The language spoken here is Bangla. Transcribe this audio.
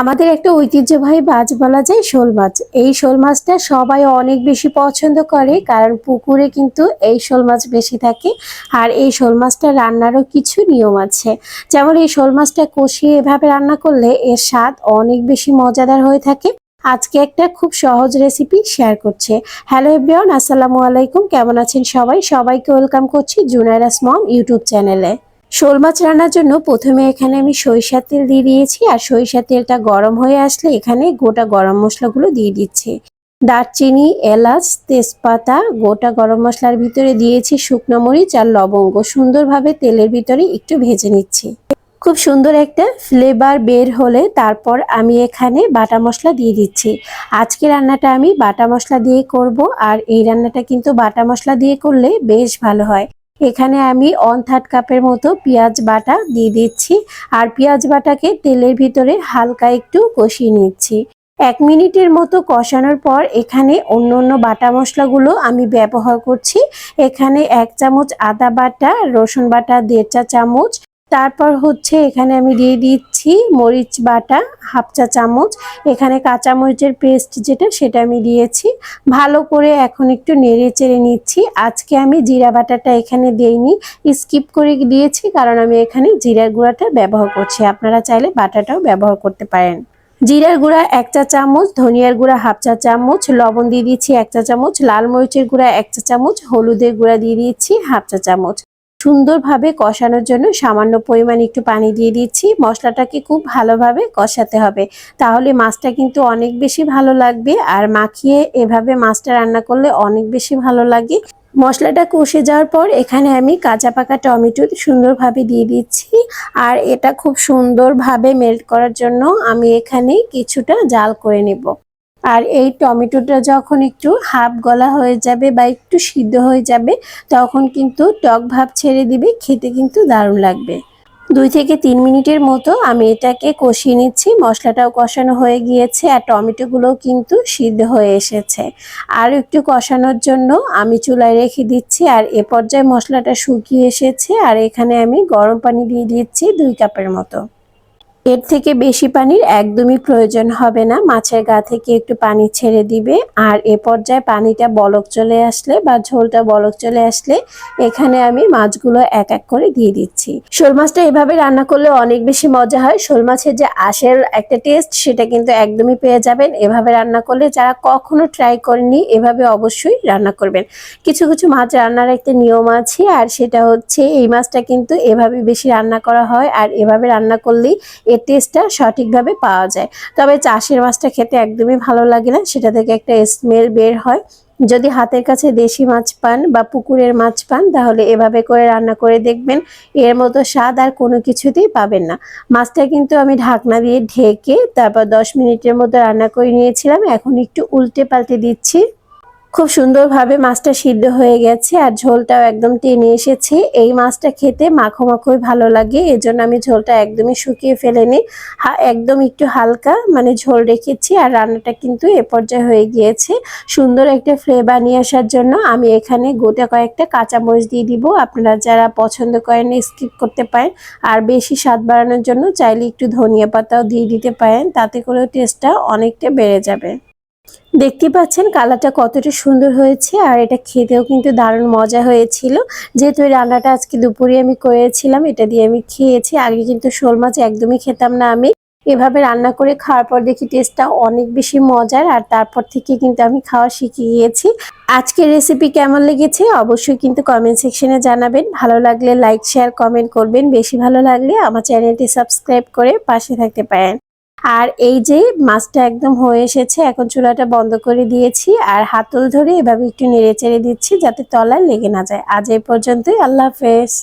আমাদের একটা ঐতিহ্যবাহী মাছ বলা যায় শোল মাছ। এই শোল মাছটা সবাই অনেক বেশি পছন্দ করে, কারণ পুকুরে কিন্তু এই শোল মাছ বেশি থাকে আর এই শোল মাছটা রান্নারও কিছু নিয়ম আছে। যেমন এই শোল মাছটা কষিয়ে এভাবে রান্না করলে এর স্বাদ অনেক বেশি মজাদার হয়ে থাকে। আজকে একটা খুব সহজ রেসিপি শেয়ার করছে। হ্যালো এভরিওয়ান, আসসালামু আলাইকুম। কেমন আছেন সবাই? সবাইকে ওয়েলকাম করছি জুনাইরাস মম ইউটিউব চ্যানেলে। শোল মাছ রান্নার জন্য প্রথমে এখানে আমি সরিষার তেল দিয়ে দিয়েছি, আর সরিষার তেলটা গরম হয়ে আসলে এখানে গোটা গরম মশলাগুলো দিয়ে দিচ্ছি। দারচিনি, এলাচ, তেজপাতা, গোটা গরম মশলার ভিতরে দিয়েছি শুকনো মরিচ আর লবঙ্গ। সুন্দরভাবে তেলের ভিতরে একটু ভেজে নিচ্ছি। খুব সুন্দর একটা ফ্লেভার বের হলে তারপর আমি এখানে বাটা মশলা দিয়ে দিচ্ছি। আজকে রান্নাটা আমি বাটা মশলা দিয়ে করব, আর এই রান্নাটা কিন্তু বাটা মশলা দিয়ে করলে বেশ ভালো হয়। এখানে আমি অন থার্ড কাপের মতো পেঁয়াজ বাটা দিয়ে দিচ্ছি। আর পেঁয়াজ বাটাকে তেলের ভিতরে হালকা একটু কষিয়ে নিচ্ছি। এক মিনিটের মতো কষানোর পর এখানে অন্য অন্য বাটা মশলাগুলো আমি ব্যবহার করছি। এখানে এক চামচ আদা বাটা, রসুন বাটা, দেড় চা চামচ তারপর হচ্ছে এখানে আমি দিয়ে দিচ্ছি মরিচ বাটা, হাফ চা চামচ। এখানে কাঁচা মরিচের পেস্ট যেটা, সেটা আমি দিয়েছি। ভালো করে এখন একটু নেড়ে চেড়ে নিচ্ছি। আজকে আমি জিরা বাটাটা এখানে দেইনি। স্কিপ করে দিয়েছি কারণ আমি এখানে জিরার গুঁড়াটা ব্যবহার করছি। আপনারা চাইলে বাটাটাও ব্যবহার করতে পারেন। জিরার গুঁড়া এক চা চামচ, ধনিয়ার গুঁড়া হাফ চা চামচ, লবণ দিয়ে দিচ্ছি এক চা চামচ, লাল মরিচের গুঁড়া এক চা চামচ, হলুদের গুঁড়া দিয়ে দিচ্ছি হাফ চা চামচ। সুন্দরভাবে কষানোর জন্য সামান্য পরিমাণ একটু পানি দিয়ে দিচ্ছি। মশলাটাকে খুব ভালোভাবে কষাতে হবে। তাহলে মাছটা কিন্তু অনেক বেশি ভালো লাগবে আর মাখিয়ে এভাবে মাছটা রান্না করলে অনেক বেশি ভালো লাগে। মশলাটা কষে যাওয়ার পর এখানে আমি কাঁচা পাকা টমেটো সুন্দরভাবে দিয়ে দিচ্ছি। আর এটা খুব সুন্দরভাবে মেল্ট করার জন্য আমি এখানে কিছুটা জাল করে নেব। আর এই টমেটোটা যখন একটু হাফ গলা হয়ে যাবে বা একটু সিদ্ধ হয়ে যাবে, তখন কিন্তু টক ভাব ছেড়ে দিবে, খেতে কিন্তু দারুণ লাগবে। দুই থেকে তিন মিনিটের মতো আমি এটাকে কষিয়ে নিচ্ছি, মশলাটাও কষানো হয়ে গিয়েছে আর টমেটোগুলোও কিন্তু সিদ্ধ হয়ে এসেছে। আর একটু কষানোর জন্য আমি চুলায় রেখে দিচ্ছি আর এ পর্যায়ে মশলাটা শুকিয়ে এসেছে আর এখানে আমি গরম পানি দিয়ে দিচ্ছি দুই কাপের মতো। এর থেকে বেশি পানির একদমই প্রয়োজন হবে না। মাছের গা থেকে একটু পানি ছেড়ে দিবে। আর এ পর্যায়ে পানিটা বলক চলে আসলে বা ঝোলটা বলক চলে আসলে এখানে আমি মাছগুলো এক এক করে দিয়ে দিচ্ছি। শোল মাছটা এভাবে রান্না করলে অনেক বেশি মজা হয়। শোল মাছের যে আশের একটা টেস্ট সেটা কিন্তু একদমই পেয়ে যাবেন। এভাবে রান্না করলে যারা কখনো ট্রাই করেনি এভাবে অবশ্যই রান্না করবেন। কিছু কিছু মাছ রান্নার একটা নিয়ম আছে আর সেটা হচ্ছে এই মাছটা কিন্তু এভাবে বেশি রান্না করা হয়। আর এভাবে রান্না করলেই এর টেস্টটা সঠিকভাবে পাওয়া যায়। তবে চাষের মাছটা খেতে একদমই ভালো লাগে না, সেটা থেকে একটা স্মেল বের হয়। যদি হাতের কাছে দেশি মাছ পান বা পুকুরের মাছ পান, তাহলে এভাবে করে রান্না করে দেখবেন, এর মতো স্বাদ আর কোনো কিছুতেই পাবেন না। মাছটা কিন্তু আমি ঢাকনা দিয়ে ঢেকে তারপর দশ মিনিটের মতো রান্না করে নিয়েছিলাম, এখন একটু উল্টে পাল্টে দিচ্ছি। খুব সুন্দরভাবে মাছটা সিদ্ধ হয়ে গেছে আর ঝোলটাও একদম টেনে এসেছে। এই মাছটা খেতে মাখো মাখোই ভালো লাগে, এজন্য আমি ঝোলটা একদমই শুকিয়ে ফেলেনি। একদম একটু হালকা মানে ঝোল রেখেছি আর রান্নাটা কিন্তু এ পর্যায়ে হয়ে গিয়েছে। সুন্দর একটা ফ্লেভার নিয়ে আসার জন্য আমি এখানে গোটা কয়েকটা কাঁচামরিচ দিয়ে দিব। আপনারা যারা পছন্দ করেন স্কিপ করতে পারেন আর বেশি স্বাদ বাড়ানোর জন্য চাইলে একটু ধনিয়া পাতাও দিয়ে দিতে পারেন, তাতে করেও টেস্টটা অনেকটা বেড়ে যাবে। দেখতে পাচ্ছেন কালারটা কতটা সুন্দর হয়েছে, আর এটা খেতেও কিন্তু দারুণ মজা হয়েছিল। যেহেতু এই রান্নাটা আজকে দুপুরে আমি করেছিলাম, এটা দিয়ে আমি খেয়েছি। আগে কিন্তু শোল মাছ একদমই খেতাম না আমি। এভাবে রান্না করে খাওয়ার পর দেখি টেস্টটা অনেক বেশি মজার, আর তারপর থেকে কিন্তু আমি খাওয়া শিখে গিয়েছি। আজকের রেসিপি কেমন লেগেছে অবশ্যই কিন্তু কমেন্ট সেকশনে জানাবেন। ভালো লাগলে লাইক শেয়ার কমেন্ট করবেন। বেশি ভালো লাগলে আমার চ্যানেলটি সাবস্ক্রাইব করে পাশে থাকতে পারেন। আর এই যে মাছটা একদম হয়ে এসেছে, এখন চুলাটা বন্ধ করে দিয়েছি আর হাতল ধরে এভাবে একটু নেড়ে চেড়ে দিচ্ছি যাতে তলায় লেগে না যায়। আজ এই পর্যন্তই, আল্লাহ হাফেজ।